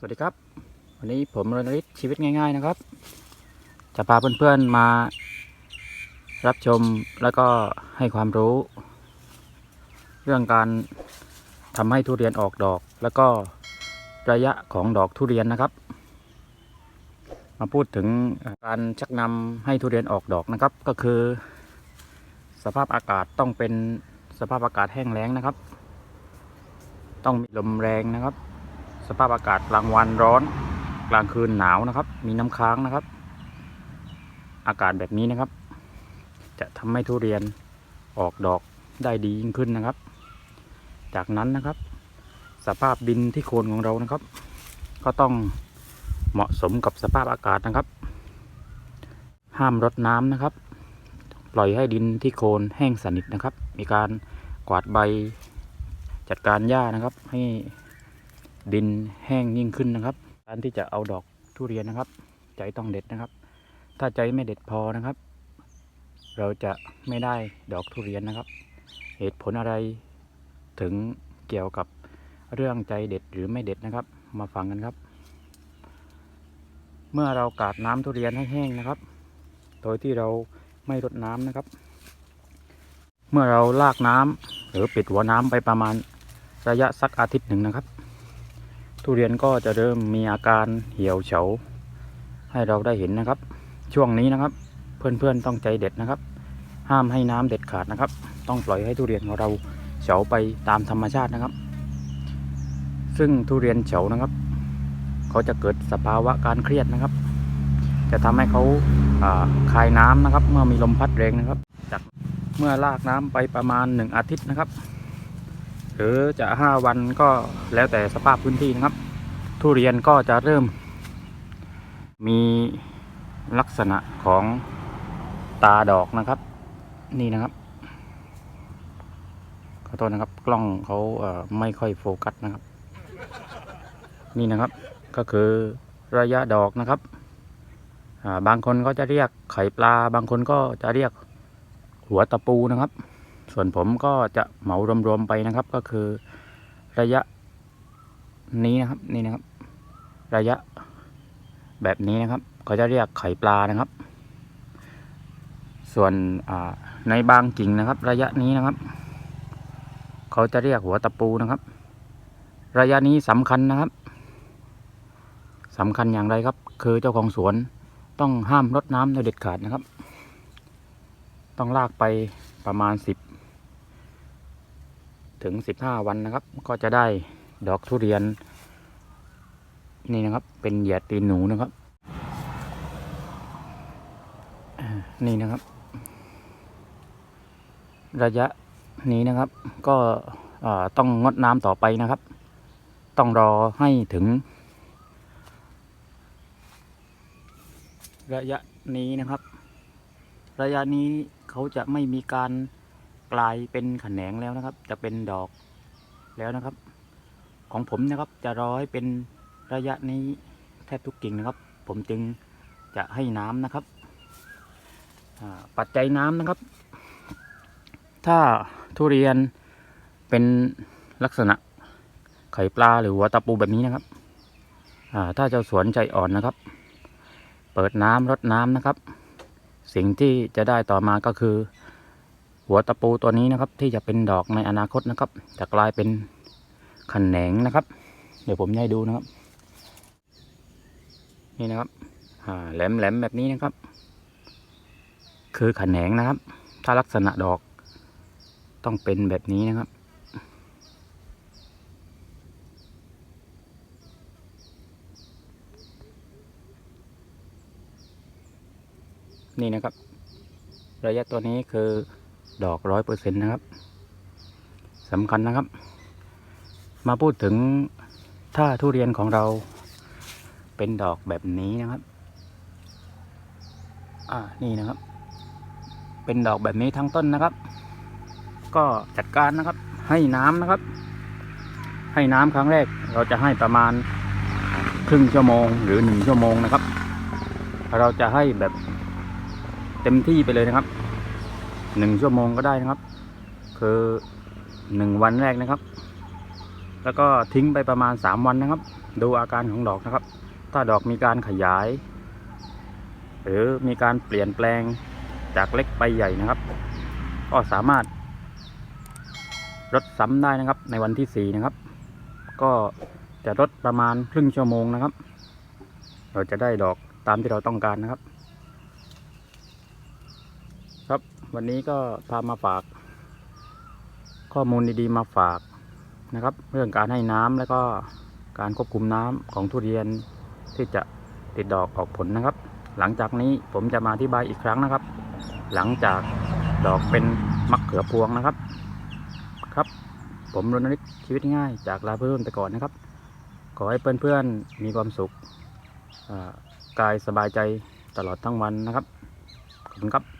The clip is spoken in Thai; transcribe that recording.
สวัสดีครับ วันนี้ผมรณฤทธิ์ชีวิตง่าย ๆนะครับ จะพาเพื่อนๆมา รับชมแล้วก็ให้ความรู้ เรื่องการทำให้ทุเรียนออกดอก แล้วก็ระยะของดอกทุเรียนนะครับ มาพูดถึงการชักนำให้ทุเรียนออกดอกนะครับ ก็คือ สภาพอากาศต้องเป็นสภาพอากาศแห้งแล้งนะครับ ต้องมีลมแรงนะครับ สภาพอากาศกลางวันร้อน กลางคืนหนาวนะครับ มีน้ำค้างนะครับ อากาศแบบนี้นะครับ จะทำให้ทุเรียนออกดอกได้ดียิ่งขึ้นนะครับ จากนั้นนะครับ สภาพดินที่โคนของเรานะครับ ก็ต้องเหมาะสมกับสภาพอากาศนะครับ ห้ามรดน้ำนะครับ ปล่อยให้ดินที่โคนแห้งสนิทนะครับ มีการกวาดใบจัดการหญ้านะครับให้ ดินแห้งยิ่งขึ้นนะครับ การที่จะเอาดอกทุเรียนนะครับ ใจต้องเด็ดนะครับ ถ้าใจไม่เด็ดพอนะครับ เราจะไม่ได้ดอกทุเรียนนะครับ เหตุผลอะไรถึงเกี่ยวกับเรื่องใจเด็ดหรือไม่เด็ดนะครับ มาฟังกันครับ เมื่อเรากาดน้ำทุเรียนให้แห้งนะครับ โดยที่เราไม่รดน้ำนะครับ เมื่อเราลากน้ำหรือปิดหัวน้ำไปประมาณระยะสักอาทิตย์หนึ่งนะครับ ทุเรียนก็จะเริ่มมีอาการเหี่ยวเฉา ให้เราได้เห็นนะครับ ช่วงนี้นะครับ เพื่อนๆต้องใจเด็ดนะครับ ห้ามให้น้ำเด็ดขาดนะครับ ต้องปล่อยให้ทุเรียนของเราเฉาไปตามธรรมชาตินะครับ ซึ่งทุเรียนเฉานะครับ เขาจะเกิดสภาวะการเครียดนะครับ จะทำให้เขาาคายน้ำนะครับ เมื่อมีลมพัดแรงนะครับ จากเมื่อลากน้ำไปประมาณหนึ่งอาทิตย์นะครับ หรือจะห้าวันก็แล้วแต่สภาพพื้นที่นะครับ ทุเรียนก็จะเริ่ม มีลักษณะของตาดอกนะครับ นี่นะครับขอโทษนะครับ กล้องเขาเไม่ค่อยโฟกัสนะครับ นี่นะครับก็คือระยะดอกนะครับบางคนก็จะเรียกไข่ปลา บางคนก็จะเรียกหัวตะปูนะครับ ส่วนผมก็จะเหมารวมๆไปนะครับ ก็คือระยะนี้นะครับนี่นะครับ ระยะแบบนี้นะครับเขาจะเรียกไข่ปลานะครับ ส่วนในบางกิ่งนะครับ ระยะนี้นะครับ เขาจะเรียกหัวตะปูนะครับ ระยะนี้สำคัญนะครับสำคัญอย่างไรครับ คือเจ้าของสวนต้องห้ามรดน้ำโดยเด็ดขาดนะครับ ต้องลากไปประมาณสิบ ถึงสิบห้าวันนะครับ ก็จะได้ดอกทุเรียน นี่นะครับ เป็นเหยียดตีนหนูนะครับ นี่นะครับ ระยะนี้นะครับ ก็ต้องงดน้ำต่อไปนะครับ ต้องรอให้ถึง ระยะนี้นะครับ ระยะนี้เขาจะไม่มีการ กลายเป็นแขนงแล้วนะครับ จะเป็นดอกแล้วนะครับ ของผมนะครับจะรอให้เป็นระยะนี้แทบทุกกิ่งนะครับ ผมจึงจะให้น้ำนะครับปัจจัยน้ำนะครับ ถ้าทุเรียนเป็นลักษณะไข่ปลาหรือหัวตะปูแบบนี้นะครับถ้าเจ้าสวนใจอ่อนนะครับ เปิดน้ำรดน้ำนะครับ สิ่งที่จะได้ต่อมาก็คือ หัวตะปูตัวนี้นะครับ ที่จะเป็นดอกในอนาคตนะครับ จะกลายเป็นขนแหนงนะครับ เดี๋ยวผมให้ดูนะครับ นี่นะครับแหลมแหลมแบบนี้นะครับ คือขนแหนงนะครับ ถ้าลักษณะดอกต้องเป็นแบบนี้นะครับนี่นะครับ ระยะตัวนี้คือ ดอกร้อยเปอร์เซ็นต์นะครับสำคัญนะครับ มาพูดถึงถ้าทุเรียนของเราเป็นดอกแบบนี้นะครับ อ่า นี่นะครับ เป็นดอกแบบนี้ทั้งต้นนะครับ ก็จัดการนะครับ ให้น้ำนะครับ ให้น้ำครั้งแรกเราจะให้ประมาณครึ่งชั่วโมงหรือหนึ่งชั่วโมงนะครับ เราจะให้แบบเต็มที่ไปเลยนะครับ หนึ่งชั่วโมงก็ได้นะครับ คือหนึ่งวันแรกนะครับ แล้วก็ทิ้งไปประมาณ3วันนะครับ ดูอาการของดอกนะครับ ถ้าดอกมีการขยาย หรือมีการเปลี่ยนแปลงจากเล็กไปใหญ่นะครับ ก็สามารถรดซ้ำได้นะครับ ในวันที่4นะครับ ก็จะรดประมาณครึ่งชั่วโมงนะครับ เราจะได้ดอกตามที่เราต้องการนะครับ ครับวันนี้ก็พามาฝาก ข้อมูลดีๆมาฝากนะครับ เรื่องการให้น้ำแล้วก็การควบคุมน้ำของทุเรียนที่จะติดดอกออกผลนะครับ หลังจากนี้ผมจะมาอธิบายอีกครั้งนะครับ หลังจากดอกเป็นมะเขือพวงนะครับ ครับ ผมรณฤทธิ์ชีวิตง่ายจากลาเพื่อนไปก่อนนะครับ ขอให้เพื่อนๆมีความสุขกายสบายใจตลอดทั้งวันนะครับขอบคุณครับ